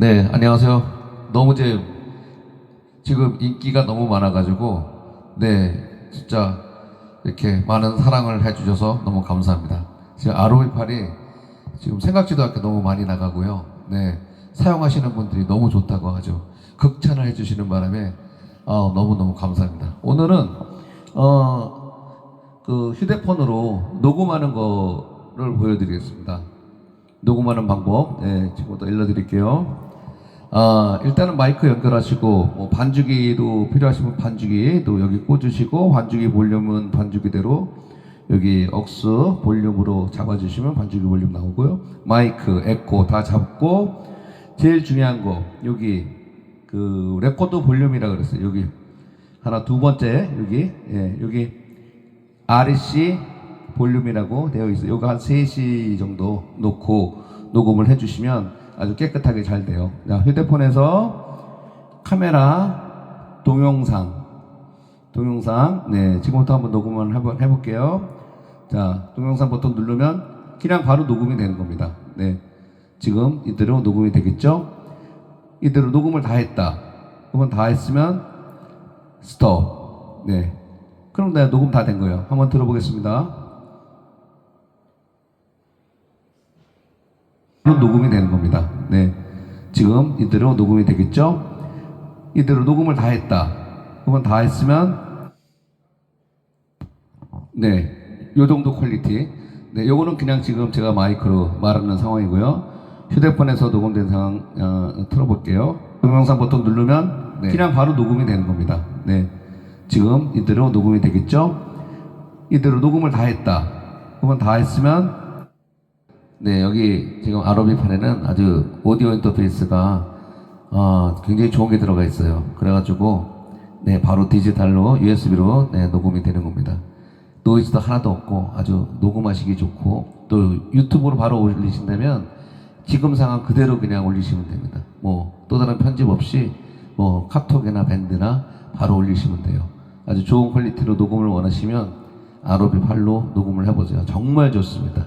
네, 안녕하세요. 너무 제 지금 인기가 너무 많아가지고 네, 진짜 이렇게 많은 사랑을 해주셔서 너무 감사합니다. 지금 아로이팔이 지금 생각지도 않게 너무 많이 나가고요. 네, 사용하시는 분들이 너무 좋다고 아주 극찬을 해주시는 바람에 아, 너무너무 감사합니다. 오늘은 어, 그 휴대폰으로 녹음하는 거를 보여드리겠습니다. 녹음하는 방법, 네, 지금부터 알려드릴게요. 아, 일단은 마이크 연결하시고, 뭐 반주기도 필요하시면 반주기도 여기 꽂으시고, 반주기 볼륨은 반주기대로 여기 억스 볼륨으로 잡아주시면 반주기 볼륨 나오고요. 마이크, 에코 다 잡고, 제일 중요한 거, 여기 그 레코드 볼륨이라 그랬어요. 여기 하나 두 번째, 여기, 예, 여기 RC 볼륨이라고 되어 있어요. 요거 한 3시 정도 놓고 녹음을 해주시면 아주 깨끗하게 잘 돼요. 자, 휴대폰에서 카메라, 동영상, 동영상, 네, 지금부터 한번 녹음을 한번 해볼게요. 자, 동영상 버튼 누르면 그냥 바로 녹음이 되는 겁니다. 네, 지금 이대로 녹음이 되겠죠? 이대로 녹음을 다 했다. 그러면 다 했으면 스톱. 네. 그럼 내가 녹음 다 된 거예요. 한번 들어보겠습니다. 녹음이 되는 겁니다. 네. 지금 이대로 녹음이 되겠죠? 이대로 녹음을 다 했다. 그러면 다 했으면 네. 요 정도 퀄리티. 네. 요거는 그냥 지금 제가 마이크로 말하는 상황이고요. 휴대폰에서 녹음된 상황 어, 틀어볼게요. 동영상 버튼 누르면 그냥 바로 녹음이 되는 겁니다. 네. 지금 이대로 녹음이 되겠죠? 이대로 녹음을 다 했다. 그러면 다 했으면 네, 여기 지금 아로비판에는 아주 오디오 인터페이스가 어, 굉장히 좋은 게 들어가 있어요. 그래가지고 네, 바로 디지털로 USB로 네, 녹음이 되는 겁니다. 노이즈도 하나도 없고 아주 녹음하시기 좋고 또 유튜브로 바로 올리신다면 지금 상황 그대로 그냥 올리시면 됩니다. 뭐 또 다른 편집 없이 뭐 카톡이나 밴드나 바로 올리시면 돼요. 아주 좋은 퀄리티로 녹음을 원하시면 아로비8로 녹음을 해보세요. 정말 좋습니다.